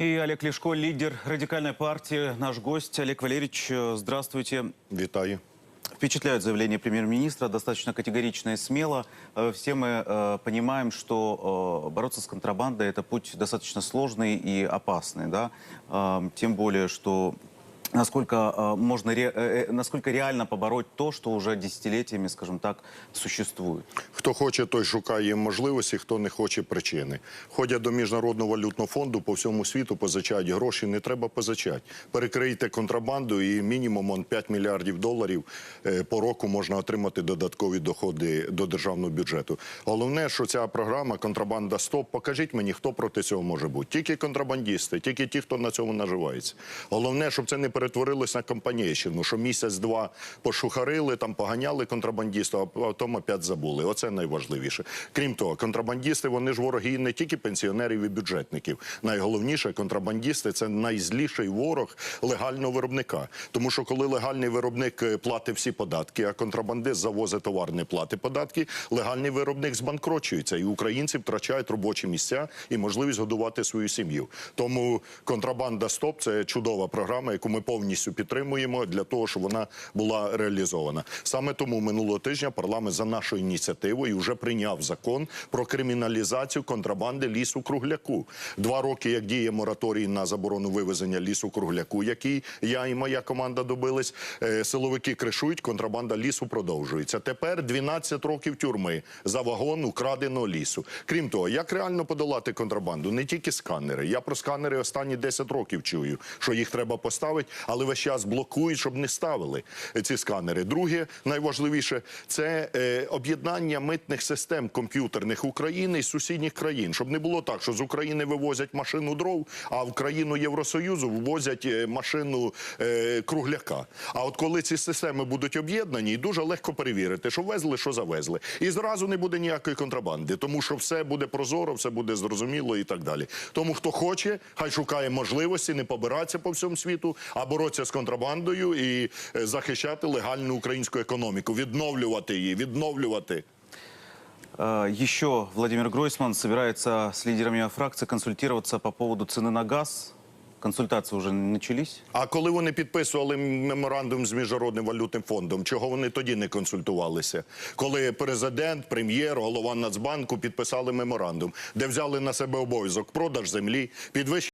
И Олег Лешко, лидер радикальной партии, наш гость. Олег Валерьевич, э, здравствуйте. Вітаю. Впечатляет заявление премьер-министра, достаточно категорично и смело. Э, Все мы э, понимаем, что э, бороться с контрабандой – это путь достаточно сложный и опасный. Да? Э, Тем более, что насколько, э, можно, ре- э, э, насколько реально побороть то, что уже десятилетиями, скажем так, существует. Хто хоче, той шукає можливості, хто не хоче причини. Ходять до міжнародного валютного фонду по всьому світу, позичають гроші. Не треба позичати. Перекрийте контрабанду, і мінімум он, 5 мільярдів доларів е, по року можна отримати додаткові доходи до державного бюджету. Головне, що ця програма контрабанда стоп. Покажіть мені, хто проти цього може бути. Тільки контрабандісти, тільки ті, хто на цьому наживається. Головне, щоб це не перетворилось на компанійщину, що місяць-два пошухарили, там поганяли контрабандистів, а потім опять забули. Оце найважливіше. Крім того, контрабандисти вони ж вороги не тільки пенсіонерів і бюджетників. Найголовніше, контрабандисти це найзліший ворог легального виробника. Тому що коли легальний виробник е, платить всі податки, а контрабандист завозить товар, не платить податки, легальний виробник збанкрочується, і українці втрачають робочі місця і можливість годувати свою сім'ю. Тому контрабанда стоп це чудова програма, яку ми повністю підтримуємо для того, щоб вона була реалізована. Саме тому минулого тижня парламент за нашою ініціативою вже прийняв закон про криміналізацію контрабанди лісу кругляку. Два роки, як діє мораторій на заборону вивезення лісу кругляку, який я і моя команда добились. е, Силовики кришують, контрабанда лісу продовжується. Тепер 12 років тюрми за вагон украденого лісу. Крім того, як реально подолати контрабанду? Не тільки сканери. Я про сканери останні 10 років чую, що їх треба поставити, але весь час блокують, щоб не ставили ці сканери. Друге, найважливіше, це е, об'єднання митних систем комп'ютерних України і сусідніх країн, щоб не було так, що з України вивозять машину дров, а в країну Євросоюзу ввозять е, машину е, кругляка. А от коли ці системи будуть об'єднані, дуже легко перевірити, що везли, що завезли, і зразу не буде ніякої контрабанди, тому що все буде прозоро, все буде зрозуміло і так далі. Тому хто хоче, хай шукає можливості не побиратися по всьому світу, а боротися з контрабандою і е, захищати легальну українську економіку, відновлювати її, відновлювати. Еще Владимир Гройсман собирается с лидерами фракции консультироваться по поводу цены на газ. Консультации уже начались. А коли вони підписували меморандум з міжнародним валютним фондом, чого вони тоді не консультувалися? Коли президент, прем'єр, голова Нацбанку підписали меморандум, де взяли на себе обов'язок продаж землі, підвищення